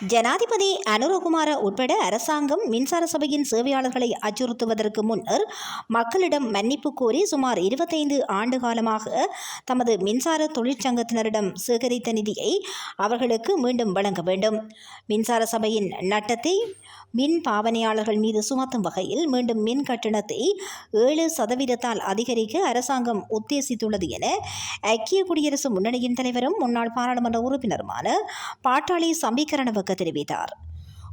ஜனாதிபதி அனுரகுமார உட்பட அரசாங்கம் மின்சார சபையின் சேவையாளர்களை அச்சுறுத்துவதற்கு முன்னர் மக்களிடம் மன்னிப்பு கோரி சுமார் இருபத்தைந்து ஆண்டு காலமாக தமது மின்சார தொழிற்சங்கத்தினரிடம் சேகரித்த நிதியை அவர்களுக்கு மீண்டும் வழங்க வேண்டும். மின்சார சபையின் நட்டத்தை மின் பாவனையாளர்கள் மீது சுமத்தும் வகையில் மீண்டும் மின் கட்டணத்தை ஏழு சதவீதத்தால் அதிகரிக்க அரசாங்கம் உத்தேசித்துள்ளது என ஐக்கிய குடியரசு முன்னணியின் தலைவரும் முன்னாள் பாராளுமன்ற உறுப்பினருமான பாட்டாளி வருவதாக தெரிவித்தார்.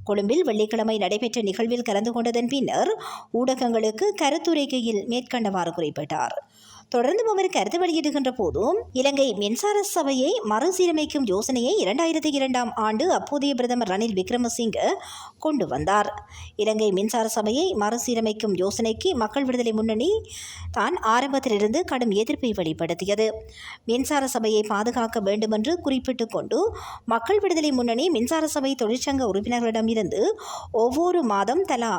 கொழும்பில் வெள்ளிக்கிழமை நடைபெற்ற நிகழ்வில் கலந்து கொண்டதன் பின்னர் ஊடகங்களுக்கு கருத்துரைக்கையில் மேற்கண்டவாறு குறிப்பிட்டார். தொடர்ந்தும் அவர் கருத்து வெளியிடுகின்ற போதும் இலங்கை மின்சார சபையை மறுசீரமைக்கும் யோசனையை இரண்டாயிரத்தி இரண்டாம் ஆண்டு அப்போதைய பிரதமர் ரணில் விக்ரமசிங்க கொண்டு வந்தார். இலங்கை மின்சார சபையை மறுசீரமைக்கும் யோசனைக்கு மக்கள் விடுதலை முன்னணி தான் ஆரம்பத்திலிருந்து கடும் எதிர்ப்பை வெளிப்படுத்தியது. மின்சார சபையை பாதுகாக்க வேண்டுமென்று குறிப்பிட்டு கொண்டு மக்கள் விடுதலை முன்னணி மின்சார சபை தொழிற்சங்க உறுப்பினர்களிடம் இருந்து ஒவ்வொரு மாதம் தலா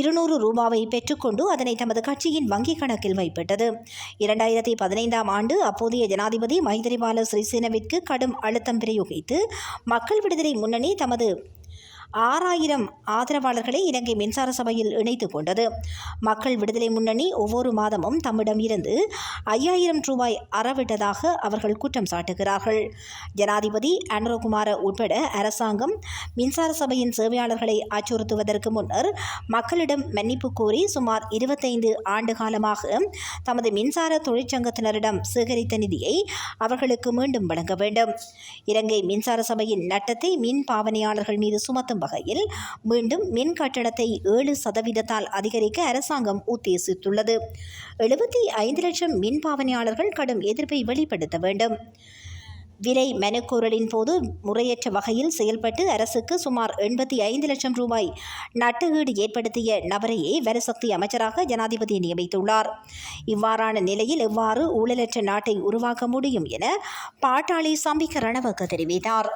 இருநூறு ரூபாவை பெற்றுக்கொண்டு அதனை தமது கட்சியின் வங்கிக் கணக்கில் வைப்பிட்டது. இரண்டாயிரத்தி பதினைந்தாம் ஆண்டு அப்போதைய ஜனாதிபதி மைத்திரிபால சிறிசேனவிற்கு கடும் அழுத்தம் பிரயோகித்து மக்கள் விடுதலை முன்னணி தமது ஆறாயிரம் ஆதரவாளர்களை இலங்கை மின்சார சபையில் இணைத்து கொண்டது. மக்கள் விடுதலை முன்னணி ஒவ்வொரு மாதமும் தம்மிடம் இருந்து ஐயாயிரம் ரூபாய் அறவிட்டதாக அவர்கள் குற்றம் சாட்டுகிறார்கள். ஜனாதிபதி அனுரகுமார உட்பட அரசாங்கம் மின்சார சபையின் சேவையாளர்களை அச்சுறுத்துவதற்கு முன்னர் மக்களிடம் மன்னிப்பு கோரி சுமார் இருபத்தைந்து ஆண்டு காலமாக தமது மின்சார தொழிற்சங்கத்தினரிடம் சேகரித்த நிதியை அவர்களுக்கு மீண்டும் வழங்க வேண்டும். இலங்கை மின்சார சபையின் நட்டத்தை மின் பாவனையாளர்கள் மீது சுமத்தும் வகையில் மீண்டும் மின் கட்டணத்தை ஏழு சதவீதத்தால் அதிகரிக்க அரசாங்கம் உத்தேசித்துள்ளது. எழுபத்தி ஐந்து லட்சம் மின் பாவனையாளர்கள் கடும் எதிர்ப்பை வெளிப்படுத்த வேண்டும். விலை மனுக்கோரலின் போது முறையற்ற வகையில் செயல்பட்டு அரசுக்கு சுமார் எண்பத்தி ஐந்து லட்சம் ரூபாய் நட்டுகீடு ஏற்படுத்திய நபரையே வரசக்தி அமைச்சராக ஜனாதிபதி நியமித்துள்ளார். இவ்வாறான நிலையில் எவ்வாறு ஊழலற்ற நாட்டை உருவாக்க முடியும் என பாட்டாளி சம்பிக்க ரணவக்க தெரிவித்தார்.